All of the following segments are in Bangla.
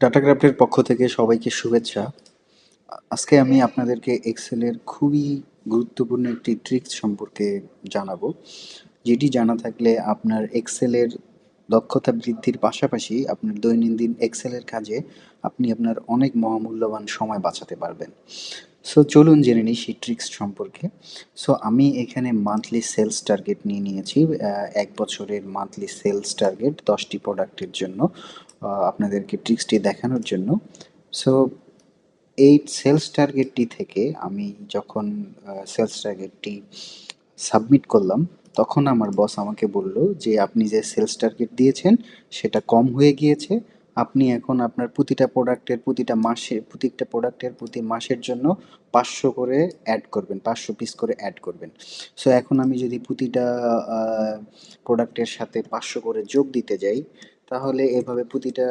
ডাটাগ্রাফের পক্ষ থেকে সবাইকে শুভেচ্ছা। আজকে আমি আপনাদেরকে এক্সেলের খুবই গুরুত্বপূর্ণ একটি ট্রিক্স সম্পর্কে জানাব, যেটি জানা থাকলে আপনার এক্সেলের দক্ষতা বৃদ্ধির পাশাপাশি আপনার দৈনন্দিন এক্সেলের কাজে আপনি আপনার অনেক মহামূল্যবান সময় বাঁচাতে পারবেন। সো চলুন জেনে নিই সেই ট্রিক্স সম্পর্কে। সো আমি এখানে মান্থলি সেলস টার্গেট নিয়ে নিয়েছি এক বছরের মান্থলি সেলস টার্গেট দশটি প্রোডাক্টের জন্য। আপনাদেরকে ট্রিক্সটি দেখানোর জন্য। সো এই সেলস টার্গেটটি থেকে আমি যখন সেলস টার্গেটটি সাবমিট করলাম, তখন আমার বস আমাকে বলল যে, আপনি যে সেলস টার্গেট দিয়েছেন, সেটা কম হয়ে গিয়েছে। আপনি এখন আপনার প্রতিটা প্রোডাক্টের প্রতিটা মাসে, প্রতিটা প্রোডাক্টের প্রতি মাসের জন্য পাঁচশো করে অ্যাড করবেন, পাঁচশো পিস করে অ্যাড করবেন। সো এখন আমি যদি প্রতিটা প্রোডাক্টের সাথে পাঁচশো করে যোগ দিতে যাই তাহলে এভাবে প্রতিটা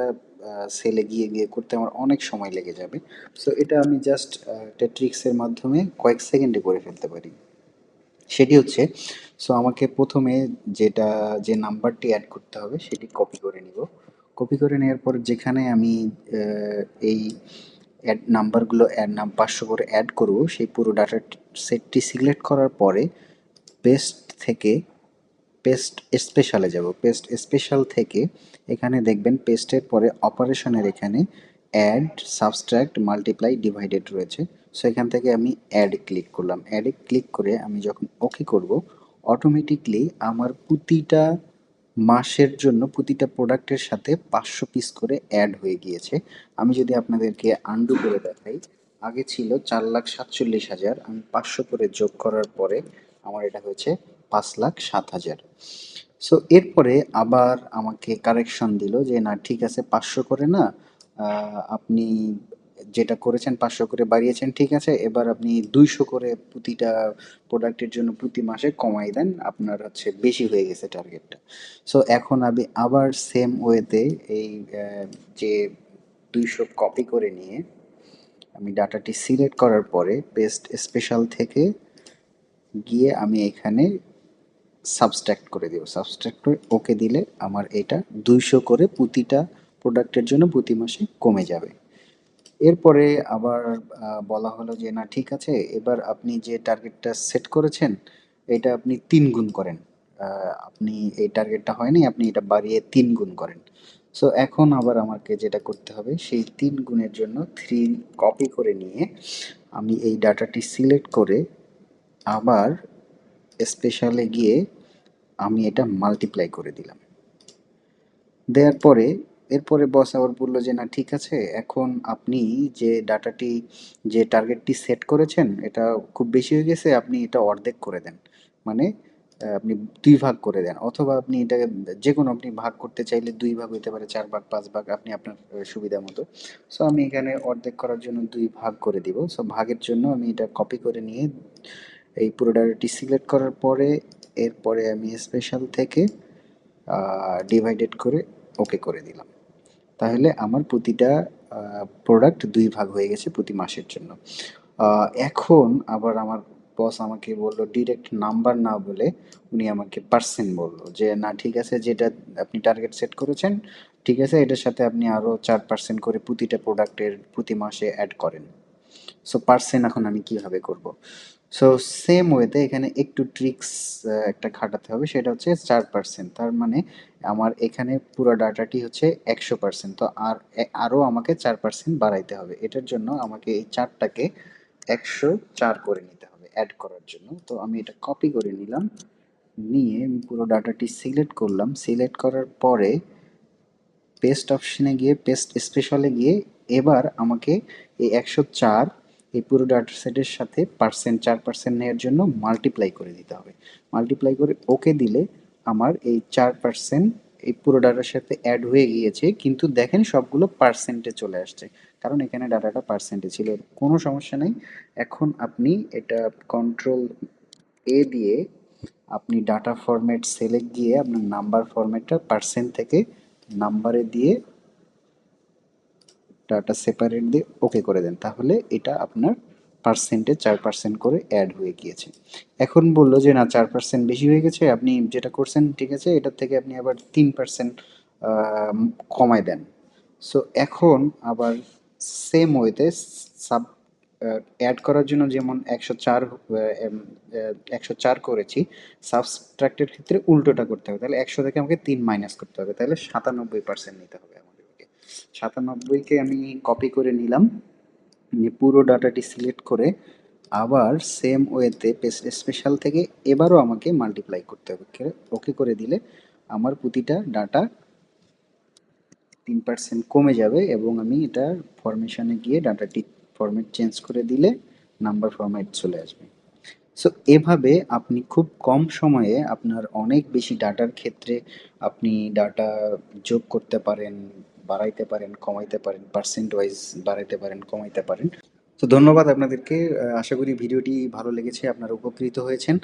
সেলে গিয়ে গিয়ে করতে আমার অনেক সময় লেগে যাবে। সো এটা আমি জাস্ট একটা ট্রিক্সের মাধ্যমে কয়েক সেকেন্ডে করে ফেলতে পারি। সেটি হচ্ছে সো আমাকে প্রথমে যেটা, যে নাম্বারটি অ্যাড করতে হবে, সেটি কপি করে নিব। কপি করে নেওয়ার পর যেখানে আমি এই অ্যাড নাম্বারগুলো অ্যাড নাম, পাঁচশো করে অ্যাড করব, সেই পুরো ডাটা সেটটি সিলেক্ট করার পরে পেস্ট থেকে পেস্ট স্পেশালে যাব। পেস্ট স্পেশাল থেকে এখানে দেখবেন পেস্টের পরে অপারেশনের এখানে অ্যাড সাবস্ট্রাক্ট মাল্টিপ্লাই ডিভাইডেড রয়েছে। সো এখান থেকে আমি অ্যাড ক্লিক করলাম। অ্যাডে ক্লিক করে আমি যখন ওকে করব অটোমেটিকলি আমার প্রতিটা মাসের জন্য প্রতিটা প্রোডাক্টের সাথে পাঁচশো পিস করে অ্যাড হয়ে গিয়েছে। আমি যদি আপনাদেরকে আন্ডু করে দেখাই, আগে ছিল চার লাখ সাতচল্লিশ হাজার। আমি পাঁচশো করে যোগ করার পরে আমার এটা হয়েছে পাঁচ লাখ সাত হাজার। সো এরপরে আবার আমাকে কারেকশন দিল যে, না, ঠিক আছে, পাঁচশো করে না। আপনি যেটা করেছেন পাঁচশো করে বাড়িয়েছেন, ঠিক আছে। এবার আপনি দুইশো করে প্রতিটা প্রোডাক্টের জন্য প্রতি মাসে কমাই দেন। আপনার হচ্ছে বেশি হয়ে গেছে টার্গেটটা সো এখন আমি আবার সেম ওয়েতে এই যে দুইশো কপি করে নিয়ে আমি ডাটাটি সিলেক্ট করার পরে পেস্ট স্পেশাল থেকে গিয়ে আমি এখানে সাবস্ট্রাক্ট করে দেবো সাবস্ট্রাক্ট করে ওকে দিলে আমার এটা দুইশো করে প্রতিটা প্রোডাক্টের জন্য প্রতি মাসে কমে যাবে। এরপরে আবার বলা হলো যে, না, ঠিক আছে, এবার আপনি যে টার্গেটটা সেট করেছেন, এটা আপনি তিন গুণ করেন। আপনি এই টার্গেটটা হয়নি, আপনি এটা বাড়িয়ে তিন গুণ করেন। সো এখন আবার আমাকে যেটা করতে হবে, সেই তিন গুণের জন্য থ্রি কপি করে নিয়ে আমি এই ডাটাটি সিলেক্ট করে আবার স্পেশালে গিয়ে আমি এটা মাল্টিপ্লাই করে দিলাম। দেওয়ার পরে, এরপরে বস আবার বলল যে, না, ঠিক আছে, এখন আপনি যে ডাটাটি, যে টার্গেটটি সেট করেছেন, এটা খুব বেশি হয়ে গেছে, আপনি এটা অর্ধেক করে দেন। মানে আপনি দুই ভাগ করে দেন, অথবা আপনি এটাকে যে কোনো আপনি ভাগ করতে চাইলে দুই ভাগ হইতে পারে, চার ভাগ, পাঁচ ভাগ, আপনি আপনার সুবিধা মতো। সো আমি এখানে অর্ধেক করার জন্য দুই ভাগ করে দিব। সো ভাগের জন্য আমি এটা কপি করে নিয়ে, এই পুরো ডাটাটি সিলেক্ট করার পরে এরপরে আমি স্পেশাল থেকে ডিভাইডেড করে ওকে করে দিলাম। তাহলে আমার প্রতিটা প্রোডাক্ট দুই ভাগ হয়ে গেছে প্রতি মাসের জন্য। এখন আবার আমার বস আমাকে বলল ডিরেক্ট নাম্বার না বলে উনি আমাকে পার্সেন্ট বলল যে, না, ঠিক আছে, যেটা আপনি টার্গেট সেট করেছেন, ঠিক আছে, এটার সাথে আপনি আরও চার পার্সেন্ট করে প্রতিটা প্রোডাক্টের প্রতি মাসে অ্যাড করেন। সো পার্সেন্ট এখন আমি কীভাবে করব? সো সেম ওয়েতে এখানে একটু ট্রিক্স একটা খাটাতে হবে, সেটা হচ্ছে চার পার্সেন্ট তার মানে আমার এখানে পুরো ডাটাটি হচ্ছে একশো পার্সেন্ট তো আর আরও আমাকে চার পার্সেন্ট বাড়াইতে হবে। এটার জন্য আমাকে এই চারটাকে একশো চার করে নিতে হবে অ্যাড করার জন্য। তো আমি এটা কপি করে নিলাম। নিয়ে আমি পুরো ডাটাটি সিলেক্ট করলাম। সিলেক্ট করার পরে পেস্ট অপশনে গিয়ে পেস্ট স্পেশালে গিয়ে এবার আমাকে এই একশো চার, এই পুরো ডাটা সেটের সাথে পার্সেন্ট চার পার্সেন্ট নেওয়ার জন্য মাল্টিপ্লাই করে দিতে হবে। মাল্টিপ্লাই করে ওকে দিলে আমার এই চার পার্সেন্ট এই পুরো ডাটার সাথে অ্যাড হয়ে গিয়েছে, কিন্তু দেখেন সবগুলো পার্সেন্টে চলে আসছে। কারণ এখানে ডাটাটা পার্সেন্টে ছিল, কোনো সমস্যা নেই। এখন আপনি এটা কন্ট্রোল এ দিয়ে আপনি ডাটা ফরম্যাট সিলেক্ট দিয়ে আপনার নাম্বার ফরম্যাটটা পার্সেন্ট থেকে নাম্বারে দিয়ে ডাটা সেপারেট দিয়ে ওকে করে দেন, তাহলে এটা আপনার পার্সেন্টে চার পার্সেন্ট করে অ্যাড হয়ে গিয়েছে। এখন বলল যে, না, চার পার্সেন্ট বেশি হয়ে গেছে, আপনি যেটা করছেন, ঠিক আছে, এটার থেকে আপনি আবার তিন পার্সেন্ট কমায় দেন। সো এখন আবার সেম ওয়েতে সাব অ্যাড করার জন্য যেমন একশো চার একশো চার করেছি সাবস্ট্রাক্টের ক্ষেত্রে উল্টোটা করতে হবে। তাহলে একশো থেকে আমাকে তিন মাইনাস করতে হবে, তাহলে সাতানব্বই পার্সেন্ট নিতে হবে সাতানব্বইকে আমি কপি করে নিলাম। নিয়ে পুরো ডাটাটি সিলেক্ট করে আবার সেম ওয়েতে স্পেশাল থেকে এবারও আমাকে মাল্টিপ্লাই করতে হবে। ওকে করে দিলে আমার প্রতিটা ডাটা তিন পার্সেন্ট কমে যাবে এবং আমি এটা ফরমেশনে গিয়ে ডাটাটি ফরম্যাট চেঞ্জ করে দিলে নাম্বার ফরম্যাট চলে আসবে। সো এভাবে আপনি খুব কম সময়ে আপনার অনেক বেশি ডাটার ক্ষেত্রে আপনি ডাটা যোগ করতে পারেন বাড়াইতে পারেন, কমাইতে পারেন পার্সেন্ট ওয়াইজ বাড়াইতে পারেন, কমাইতে পারেন। তো ধন্যবাদ আপনাদেরকে। আশা করি ভিডিওটি ভালো লেগেছে, আপনারা উপকৃত হয়েছেন।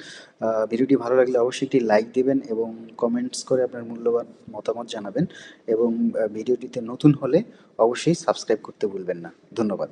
ভিডিওটি ভালো লাগলে অবশ্যই একটি লাইক দেবেন এবং কমেন্টস করে আপনার মূল্যবান মতামত জানাবেন এবং ভিডিওটিতে নতুন হলে অবশ্যই সাবস্ক্রাইব করতে ভুলবেন না। ধন্যবাদ।